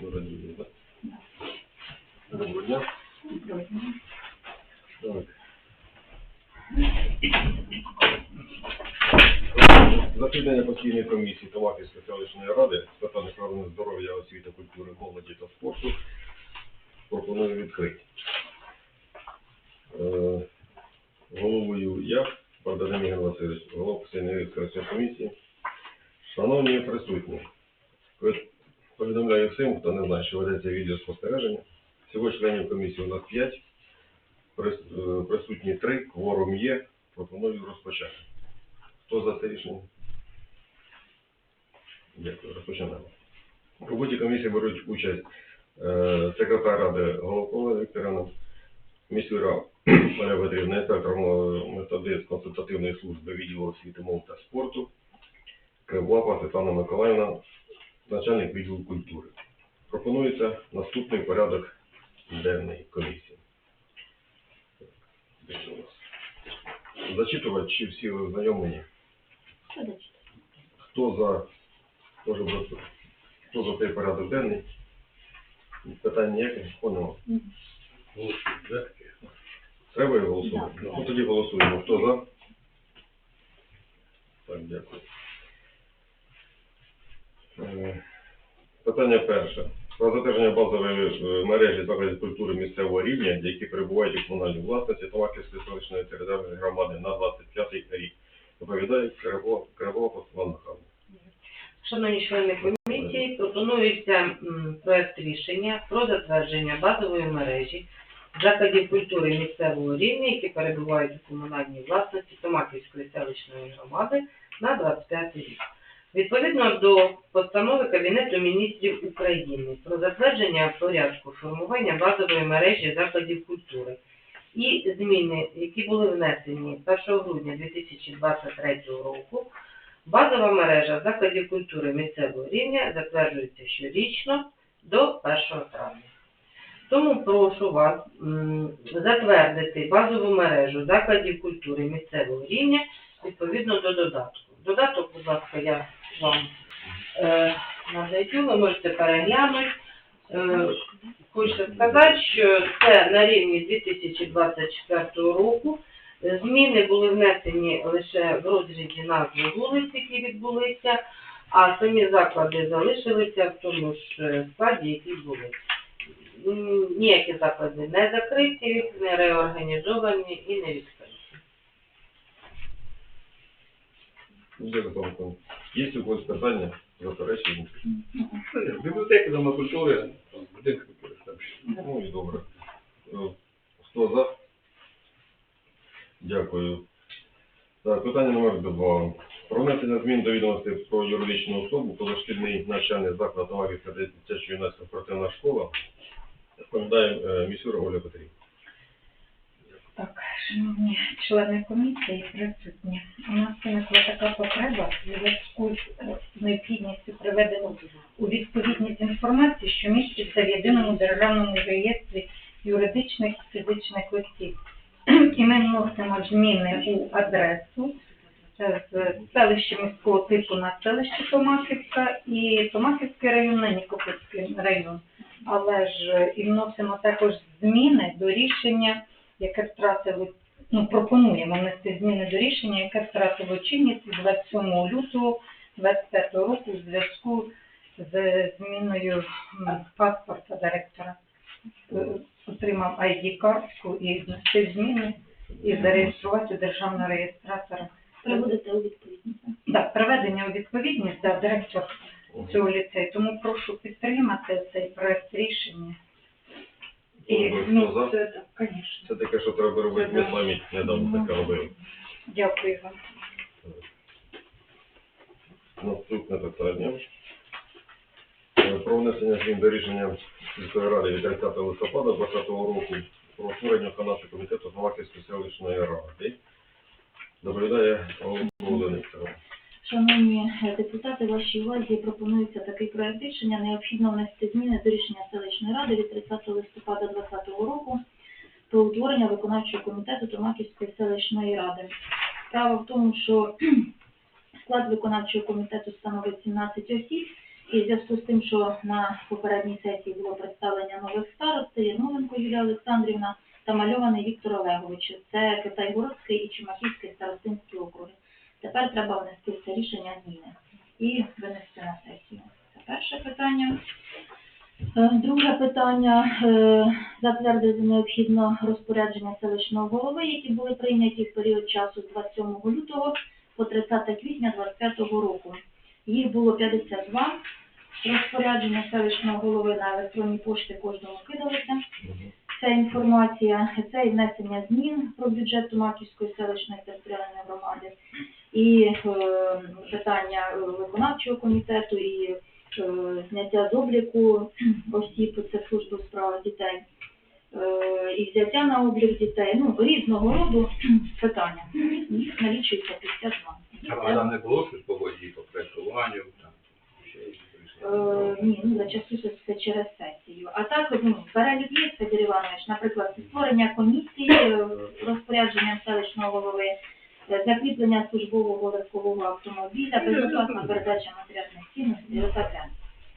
Дня. да? Доброго дня. Так. Засідання постійної комісії Талаківської селищної ради з питань охорони здоров'я, освіти, культури, молоді та спорту пропоную відкрити. Е, Головою я, Богдан Ігор Васильович, голова постійної комісії. Шановні присутні, повідомляю всім, хто не знає, що ведеться відеоспостереження. Всього членів комісії у нас 5, присутні 3, кворум є, пропоную розпочати. Хто за це рішення? Дякую, розпочинаємо. У роботі комісії беруть участь е, секретар ради Головкова Вікторина, міська Марія Петрівна, інспектор методист консультативної служби відділу освіти, мов та спорту, Кривлапа Світлана Миколаївна, начальник відділу культури. Пропонується наступний порядок денний комісії. Зачитувати чи всі ознайомлені? Хто за, може хто за цей порядок денний? Питань ніяких, нема. Треба його голосувати? Ну тоді голосуємо. Хто за? Так, дякую. Е, Питання перше. Про затвердження базової е, мережі закладів культури місцевого рівня, які перебувають у комунальній власності Томаківської селищної територіальної громади на 25 рік. Доповідає Кривова Світлана Михайловна. Шановні члени комісії, пропонується м, проект рішення про затвердження базової мережі закладів культури місцевого рівня, які перебувають у комунальній власності Томаківської селищної громади на 25 рік. Відповідно до постанови Кабінету міністрів України про затвердження порядку формування базової мережі закладів культури і зміни, які були внесені 1 грудня 2023 року, Базова мережа закладів культури місцевого рівня затверджується щорічно до 1 травня. Тому прошу вас затвердити базову мережу закладів культури місцевого рівня відповідно до додатку. Додаток, будь ласка, я вам е, надаю, ви можете переглянути. Е, хочу сказати, що це на рівні 2024 року. Зміни були внесені лише в розрізі назви вулиць, які відбулися, а самі заклади залишилися в тому ж е, складі, які були. Ніякі заклади не закриті, не реорганізовані і не відкриті. Дякую, Павло Миколаївна. Є у когось питання, заперечення? Бібліотеки, дома культури, там, будинки культури. там. Ну і добре. Е, Хто за? Дякую. Так, питання номер два. Про внесення змін до відомостей про юридичну особу, позашкільний навчальний заклад Тамагівська дитяча юнацька спортивна школа. Розповідає е, місюра Оля Петрівна. Так, шановні члени комісії присутні, у нас виникла така потреба в зв'язку з необхідністю приведення у відповідність інформації, що міститься в єдиному державному реєстрі юридичних і фізичних осіб. І ми вносимо зміни у адресу е, з селища міського типу на селище Томаківка і Томаківський район на Нікопольський район. Але ж е, і вносимо також зміни до рішення яке втратило, ну, пропонуємо внести зміни до рішення, яке втратило чинність 27 лютого 25 року у зв'язку з зміною паспорта директора. Е, Отримав ID-картку і внести зміни і зареєструвати державного реєстратора. Приводите у відповідність. Да, приведення у відповідність, да, директор цього ліцею. Тому прошу підтримати цей проект рішення. І, ну, це так, звісно. Це таке, що треба робити, ми самі недавно таке робили. Дякую вам. Наступне питання. Е, Про внесення змін до рішення сільської ради від 30 листопада 2020 року про створення виконавчого комітету Новаківської селищної ради. Доповідає Олена Володимирівна. Шановні депутати, вашій увазі пропонується такий проект рішення. Необхідно внести зміни до рішення селищної ради від 30 листопада 2020 року про утворення виконавчого комітету Томаківської селищної ради. Справа в тому, що склад виконавчого комітету становить 17 осіб, І в зв'язку з тим, що на попередній сесії було представлення нових старостей, Ярмоленко Юлія Олександрівна та мальований Віктор Олегович. Це Китайгородський і Чумаківський старостинські округи. Тепер треба внести це рішення зміни і винести на сесію. Це перше питання. Е, Друге питання. е, Затвердити необхідно розпорядження селищного голови, які були прийняті в період часу з 27 лютого по 30 квітня 2025 року. Їх було 52 розпорядження селищного голови на електронній пошті кожному кидалися. Ця інформація, це і внесення змін про бюджет Томаківської селищної територіальної громади, і е, питання е, виконавчого комітету, і е, зняття з обліку осіб, це служби у справах дітей, і взяття на облік дітей, ну, різного роду питання. Їх налічується 52. А там не було щось по воді, по? Е, Ні, ну зачастую це через сесію. А так, ну, перелік є, Федір Іванович, наприклад, створення комісії розпорядженням селищного голови, закріплення службового легкового автомобіля, безоплатна передача матеріальних цінностей, таке.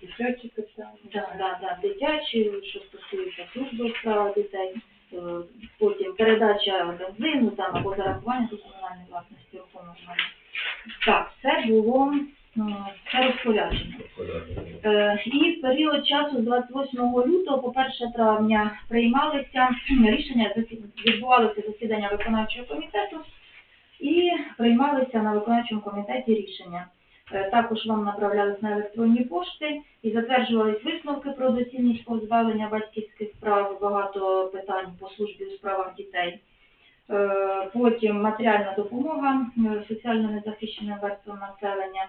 Дитячі питання. Да, да, да, дитячі, що стосується служби у дітей, е, потім передача бензину там або зарахування до комунальної власності рухомого. Так, це було це розпорядження. Е, І в період часу з 28 лютого по 1 травня приймалися рішення, відбувалося засідання виконавчого комітету і приймалися на виконавчому комітеті рішення. Е, Також вам направлялись на електронні пошти і затверджувались висновки про доцільність позбавлення батьківських прав, багато питань по службі у справах дітей. Е, Потім матеріальна допомога е, соціально незахищеним верствам населення.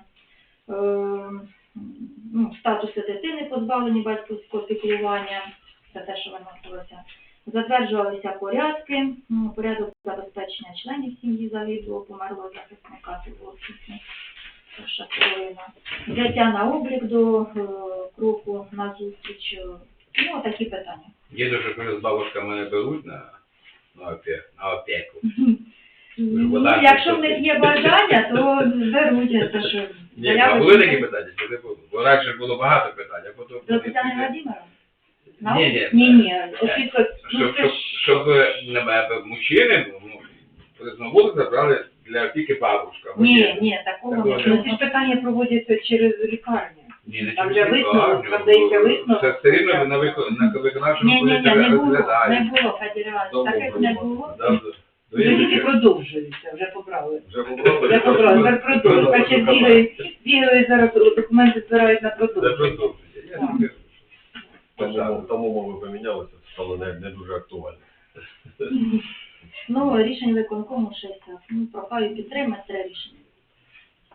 Ну, статуси дитини позбавлені батьківського піклування, це те, що виносилося. Затверджувалися порядки, порядок забезпечення членів сім'ї загиблого, померлого захисника половина. Взяття на облік до е, кроку на зустріч. Ну, такі питання. Дідусь, коли з бабушками не беруть на, на, опеку, на опеку. Ну, якщо в них є бажання, то беруть, це що Ні, а були такі питання, чи не було? Бо раніше було багато питань, а потім... До Тетяни Владимировни? Ні, ні. Ні, ні, опіка, ну Щоб, це щоб, ж щоб не мужчини, ну, забрали для опіки бабушка. Ні, ні, такого Такого не ну, ці ж питання проводяться через лікарню. Ні, не Там через для там дається висновок. Це все рівно на вико- на виконавчому Ні, ні, ні, не було, не було, Іванович, таких не було. Вже тільки інших. продовжуються, вже побрали. Вже побрали? Тепер продовжують. Бачите, зараз, документи збирають на продовження. Тому, тому мови помінялися, стало не, не дуже актуально. Ну, рішення виконкому 60. Ну, прохаю підтримати це рішення.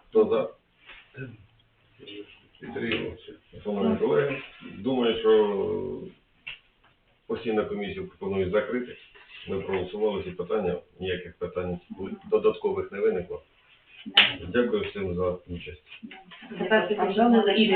Хто за? Підтримується. Шановні колеги, думаю, що постійна комісія пропонує закрити. Ми проголосували ці питання, ніяких питань додаткових не виникло. Дякую всім за участь. Тепер підтримали, і.